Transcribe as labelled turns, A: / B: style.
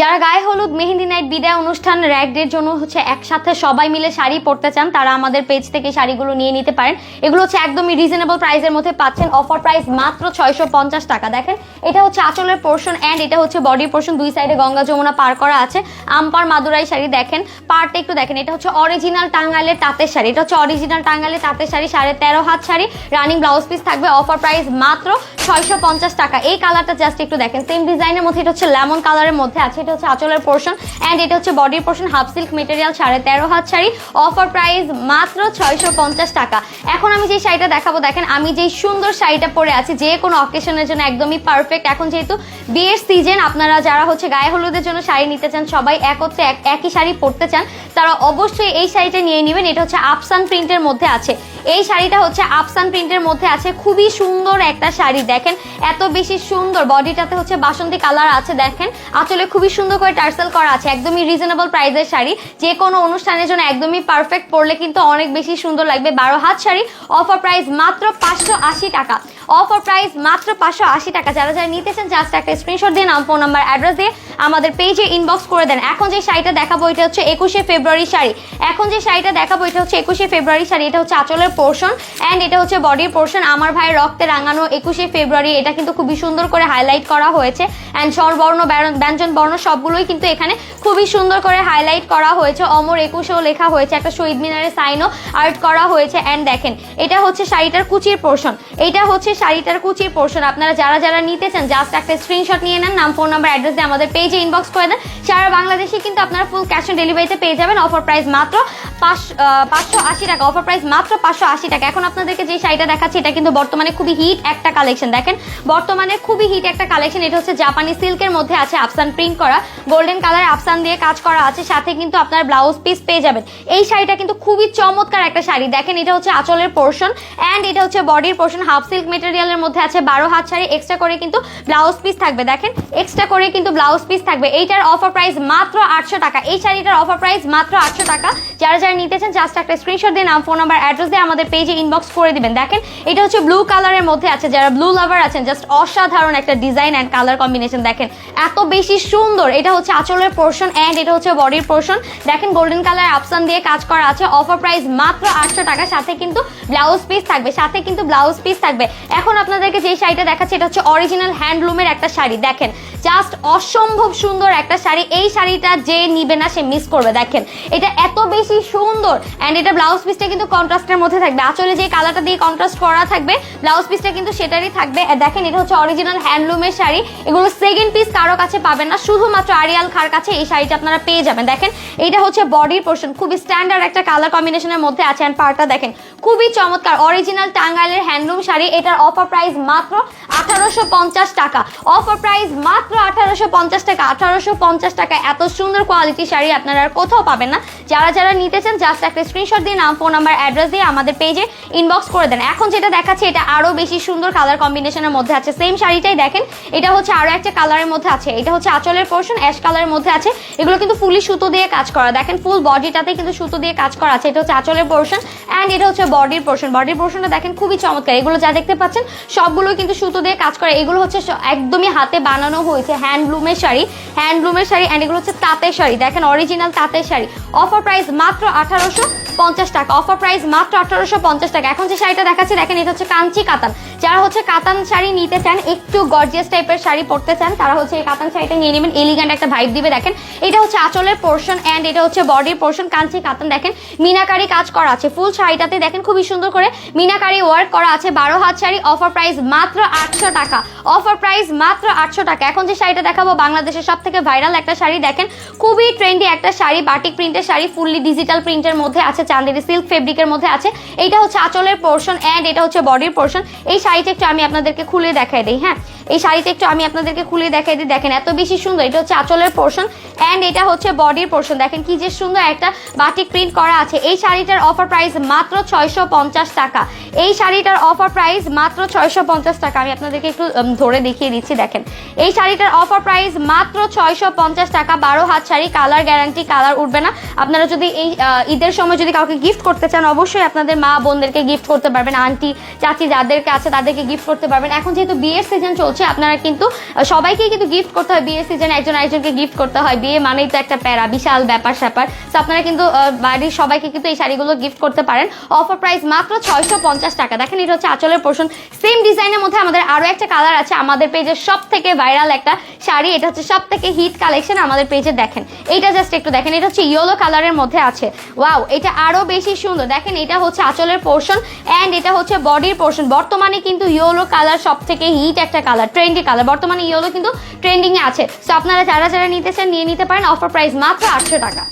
A: যারা গায়ে হলুদ, মেহেন্দি, নাইট বিদায় অনুষ্ঠান র্যাক ডের জন্য হচ্ছে একসাথে সবাই মিলে শাড়ি পরতে চান, তারা আমাদের পেজ থেকে শাড়িগুলো নিয়ে নিতে পারেন। এগুলো হচ্ছে একদমই রিজনেবল প্রাইসের মধ্যে পাচ্ছেন। অফার প্রাইস মাত্র ছয়শো পঞ্চাশ টাকা। দেখেন, এটা হচ্ছে আঁচলের পোর্শন অ্যান্ড এটা হচ্ছে বডির পোর্শন দুই সাইডে গঙ্গা যমুনা পার করা আছে। আমপার মাদুরাই শাড়ি দেখেন। পার্টটা একটু দেখেন, এটা হচ্ছে অরিজিনাল টাঙ্গাইলের তাঁতের শাড়ি। এটা হচ্ছে অরিজিনাল টাঙ্গাইলের তাঁতের শাড়ি, সাড়ে তেরো হাত শাড়ি। রানিং ব্লাউজ পিস থাকবে অফার প্রাইস মাত্র ছয়শো পঞ্চাশ টাকা। এই কালারটা জাস্ট একটু দেখেন। সেম ডিজাইনের মধ্যে এটা হচ্ছে লেমন কালারের মধ্যে আছে। এটা হচ্ছে আঁচলের পোর্শন অ্যান্ড এটা হচ্ছে বডির পোর্শন হাফ সিল্ক মেটেরিয়াল সাড়ে তেরো হাত শাড়ি অফার প্রাইস মাত্র ছয়শো পঞ্চাশ টাকা। এখন আমি যে শাড়িটা দেখাবো, দেখেন, আমি যেই সুন্দর শাড়িটা পরে আছি, যে কোনো অকেশনের জন্য একদমই পারফেক্ট এখন যেহেতু বিয়ের সিজন আপনারা যারা হচ্ছে গায়ে হলুদের জন্য শাড়ি নিতে চান, সবাই একত্রে এক- একই শাড়ি পরতে চান, তারা অবশ্যই এই শাড়িটা নিয়ে নেবেন। এটা হচ্ছে আফসান প্রিন্টের মধ্যে আছে। এই শাড়িটা হচ্ছে আফসান প্রিন্টের মধ্যে আছে। খুবই সুন্দর একটা শাড়ি, দেখেন। এত বেশি সুন্দর বডিটাতে হচ্ছে বাসন্তী কালার আছে, দেখেন। আসলে খুবই সুন্দর করে টার্সেল করা আছে, একদমই রিজনেবল প্রাইসের শাড়ি। যে কোনো অনুষ্ঠানের জন্য একদমই পারফেক্ট পরলে কিন্তু অনেক বেশি সুন্দর লাগবে। বারো হাত শাড়ি অফার প্রাইস মাত্র পাঁচশো আশি টাকা। অফার প্রাইস মাত্র পাঁচশো আশি টাকা। যারা যারা নিতে চান, জাস্ট একটা স্ক্রিনশট দিয়ে নাম ফোন নাম্বার অ্যাড্রেস দিয়ে আমাদের পেজে ইনবক্স করে দেন। এখন যে শাড়িটা দেখাবো, এটা হচ্ছে একুশে ফেব্রুয়ারি শাড়ি। এখন যে শাড়িটা দেখাবো, এটা হচ্ছে একুশে ফেব্রুয়ারি শাড়ি। এটা হচ্ছে আঁচলের পোর্শন অ্যান্ড এটা হচ্ছে বডির পোর্শন আমার ভাইয়ের রক্তে রাঙানো একুশে ফেব্রুয়ারি, এটা কিন্তু খুবই সুন্দর করে হাইলাইট করা হয়েছে। অ্যান্ড স্বরবর্ণ ব্যঞ্জন বর্ণ সবগুলোই কিন্তু এখানে খুবই সুন্দর করে হাইলাইট করা হয়েছে। অমর একুশেও লেখা হয়েছে, একটা শহীদ মিনারের সাইনও আর্ট করা হয়েছে। অ্যান্ড দেখেন, এটা হচ্ছে শাড়িটার কুচির পোর্শন এটা হচ্ছে শাড়িটার কুচির পোর্শন আপনারা যারা যারা নিতে চান জাস্ট একটা স্ক্রিনশট নিয়ে নেন, নাম ফোন নাম্বার অ্যাড্রেস দিয়ে আমাদের পেজে ইনবক্স করে দেন। সারা বাংলাদেশে কিন্তু আপনারা ফুল ক্যাশ অন ডেলিভারিতে পেয়ে যাবেন। অফার প্রাইস মাত্র পাঁচ পাঁচশো আশি টাকা। অফার প্রাইস মাত্র পাঁচশো আশি টাকা। এখন আপনাদেরকে যে শাড়িটা দেখাচ্ছি, এটা কিন্তু বর্তমানে খুবই হিট একটা কালেকশন দেখেন, বর্তমানে খুবই হিট একটা কালেকশন এটা হচ্ছে জাপানি সিল্কের মধ্যে আছে আফসান প্রিন্ট করা। গোল্ডেন কালার আফসান দিয়ে কাজ করা আছে। সাথে কিন্তু আপনার ব্লাউজ পিস পেয়ে যাবেন। এই শাড়িটা কিন্তু খুবই চমৎকার একটা শাড়ি। দেখেন, এটা হচ্ছে আঁচলের পোর্শন অ্যান্ড এটা হচ্ছে বডির পোর্শন হাফ সিল্ক মেটেরিয়ালের মধ্যে আছে বারো হাত শাড়ি এক্সট্রা করে কিন্তু ব্লাউজ পিস থাকবে। দেখেন এক্সট্রা করে কিন্তু ব্লাউজ পিস থাকবে। এইটার অফার প্রাইস মাত্র আটশো টাকা। এই শাড়িটার অফার প্রাইস মাত্র আটশো টাকা। যারা যারা নিতে চান জাস্ট একটা স্ক্রিনশট দিয়ে, নাম ফোন নাম্বার অ্যাড্রেস দিয়ে আমাদের পেজে ইনবক্স করে দিবেন। দেখেন, এটা হচ্ছে ব্লু কালারের মধ্যে আছে। যারা ব্লু লাভার আছেন জাস্ট অসাধারণ একটা ডিজাইন অ্যান্ড কালার কম্বিনেশন দেখেন, এত বেশি সুন্দর। এটা হচ্ছে আঁচলের পোর্শন অ্যান্ড এটা হচ্ছে বডির পোর্শন দেখেন গোল্ডেন কালার আপসান দিয়ে কাজ করা আছে। অফার প্রাইস মাত্র আটশো টাকা। সাথে কিন্তু ব্লাউজ পিস থাকবে। সাথে কিন্তু ব্লাউজ পিস থাকবে। এখন আপনাদেরকে যে শাড়িটা দেখাচ্ছে, এটা হচ্ছে অরিজিনাল হ্যান্ডলুমের একটা শাড়ি। দেখেন জাস্ট অসম্ভব সুন্দর একটা শাড়ি। এই শাড়িটা যে নিবে না, সে মিস করবে। দেখেন, এটা এত বেশি সুন্দর। অ্যান্ড এটা ব্লাউজ পিসটা কিন্তু কন্ট্রাস্টের মধ্যে থাকবে। আসলে যে কালারটা দিয়ে কন্ট্রাস্ট করা থাকবে ব্লাউজ পিসটা কিন্তু সেটারই থাকবে। দেখেন, এটা হচ্ছে অরিজিনাল হ্যান্ডলুমের শাড়ি। এগুলো সেকেন্ড পিস কারও কাছে পাবেন না। শুধুমাত্র আরিয়াল খার কাছে এই শাড়িটা আপনারা পেয়ে যাবেন। দেখেন এটা হচ্ছে বডির পোর্শন খুবই স্ট্যান্ডার্ড একটা কালার কম্বিনেশনের মধ্যে আছে। অ্যান্ড পার্টটা দেখেন, খুবই চমৎকার। অরিজিনাল টাঙ্গাইলের হ্যান্ডলুম শাড়ি। এটার অফার প্রাইস মাত্র আঠারোশো পঞ্চাশ টাকা। অফার প্রাইস মাত্র আঠারোশো পঞ্চাশ টাকা। আঠারোশো পঞ্চাশ টাকা। এত সুন্দর কোয়ালিটি শাড়ি আপনারা আর কোথাও পাবেন না। যারা যারা নিতে চান জাস্ট একটা স্ক্রিনশট দিয়ে নাম ফোন নাম্বার অ্যাড্রেস দিয়ে আমাদের পেজে ইনবক্স করে দেন। এখন যেটা দেখাচ্ছে, এটা আরও বেশি সুন্দর কালার কম্বিনেশনের মধ্যে আছে। সেম শাড়িটাই দেখেন, এটা হচ্ছে আরও একটা কালারের মধ্যে আছে। এটা হচ্ছে আঁচলের পোর্শন অ্যাশ কালারের মধ্যে আছে। এগুলো কিন্তু ফুলি সুতো দিয়ে কাজ করা। দেখেন ফুল বডিটাতে কিন্তু সুতো দিয়ে কাজ করা আছে। এটা হচ্ছে আঁচলের পোর্শন অ্যান্ড এটা হচ্ছে বডির পোর্শন বডির পোর্শনটা দেখেন খুবই চমৎকার। এগুলো যা দেখতে পাচ্ছেন সবগুলো কিন্তু সুতো দিয়ে কাজ করা। এগুলো হচ্ছে একদমই হাতে বানানো হয়েছে হ্যান্ডলুমের শাড়ি। হ্যান্ডলুমের শাড়ি অ্যান্ড এগুলো হচ্ছে তাঁতের শাড়ি। দেখেন অরিজিনাল তাঁতের শাড়ি। অফার প্রাইস মাত্র আঠারোশো পঞ্চাশ টাকা। অফার প্রাইস মাত্র আঠারোশো পঞ্চাশ টাকা। এখন যে শাড়িটা দেখাচ্ছে, দেখেন, এটা হচ্ছে কাঞ্চি কাতান। যারা হচ্ছে কাতান শাড়ি নিতে চান, একটু গর্জিয়াস টাইপের শাড়ি পরতে চান, তারা হচ্ছে এই কাতান শাড়িটা নিয়ে নেবেন। এলিগ্যান্ট একটা ভাইব দিবে, দেখেন। এটা হচ্ছে আঁচলের পোর্শন অ্যান্ড এটা হচ্ছে বডির পোর্শন কাঞ্চি কাতান, দেখেন। মিনাকারি কাজ করা আছে। ফুল শাড়িটাতে, দেখেন, খুবই সুন্দর করে মিনাকারি ওয়ার্ক করা আছে। বারো হাত শাড়ি অফার প্রাইস মাত্র আটশো টাকা। অফার প্রাইস মাত্র আটশো টাকা। এখন যে শাড়িটা দেখাবো, বাংলাদেশের সব থেকে ভাইরাল একটা শাড়ি, দেখেন। খুবই ট্রেন্ডি একটা শাড়ি বাটিক প্রিন্টের শাড়ি ফুললি ডিজিটাল প্রিন্টের মধ্যে আছে, চান্দেরি সিল্ক ফেব্রিকের মধ্যে আছে। এইটা হচ্ছে আঁচলের পোর্শন অ্যান্ড এটা হচ্ছে বডির পোর্শন এই শাড়িটা একটু আমি আপনাদেরকে খুলে দেখাই দিই হ্যাঁ? এই শাড়িটা একটু আমি আপনাদেরকে খুলে দেখাই দিই। দেখেন, এত বেশি সুন্দর। এটা হচ্ছে আঁচলের পোর্শন অ্যান্ড এটা হচ্ছে বডির পোর্শন দেখেন কি যে সুন্দর একটা বাটিক প্রিন্ট করা আছে। এই শাড়িটার অফার প্রাইস মাত্র ছয়শো পঞ্চাশ টাকা। এই শাড়িটার অফার প্রাইস মাত্র ছয়শো পঞ্চাশ টাকা। আমি আপনাদেরকে একটু ধরে দেখিয়ে দিচ্ছি, দেখেন। এই শাড়িটার অফার প্রাইস মাত্র ছয়শো পঞ্চাশ টাকা। বারো হাত শাড়ি কালার গ্যারান্টি কালার উঠবে না। আপনারা যদি এই ঈদের সময় যদি কাউকে গিফট করতে চান, অবশ্যই আপনাদের মা বোনদেরকে গিফট করতে পারবেন। আন্টি, চাচি যাদেরকে আছে তাদেরকে গিফট করতে পারবেন। এখন যেহেতু বিয়ের সিজন চলছে হচ্ছে আপনারা কিন্তু আহ, সবাইকেই কিন্তু গিফট করতে হয়। বিয়ে সিজনে একজন আরেকজনকে গিফট করতে হয়। বিয়ে মানেই তো একটা প্যারা বিশাল ব্যাপার স্যাপার। তো আপনারা কিন্তু বাড়ির সবাইকে কিন্তু এই শাড়িগুলো গিফট করতে পারেন। অফার প্রাইস মাত্র ছয়শো পঞ্চাশ টাকা। দেখেন এটা হচ্ছে আঁচলের পোর্শন সেম ডিজাইনের মধ্যে আমাদের আরও একটা কালার আছে আমাদের পেজের সব থেকে ভাইরাল একটা শাড়ি। এটা হচ্ছে সব থেকে হিট কালেকশন আমাদের পেজে দেখেন। এইটা জাস্ট একটু দেখেন। এটা হচ্ছে ইয়েলো কালারের মধ্যে আছে। ওয়াও এটা আরও বেশি সুন্দর। দেখেন এটা হচ্ছে আঁচলের পোর্শন অ্যান্ড এটা হচ্ছে বডির পোর্শন বর্তমানে কিন্তু ইয়েলো কালার সব থেকে হিট একটা কালার ট্রেন্ডি কালার বর্তমানে ইয়েলো কিন্তু ট্রেন্ডিং এ আছে। সো আপনারা যারা যারা নিতে চান, নিয়ে নিতে পারেন। অফার প্রাইস মাত্র আটশো টাকা।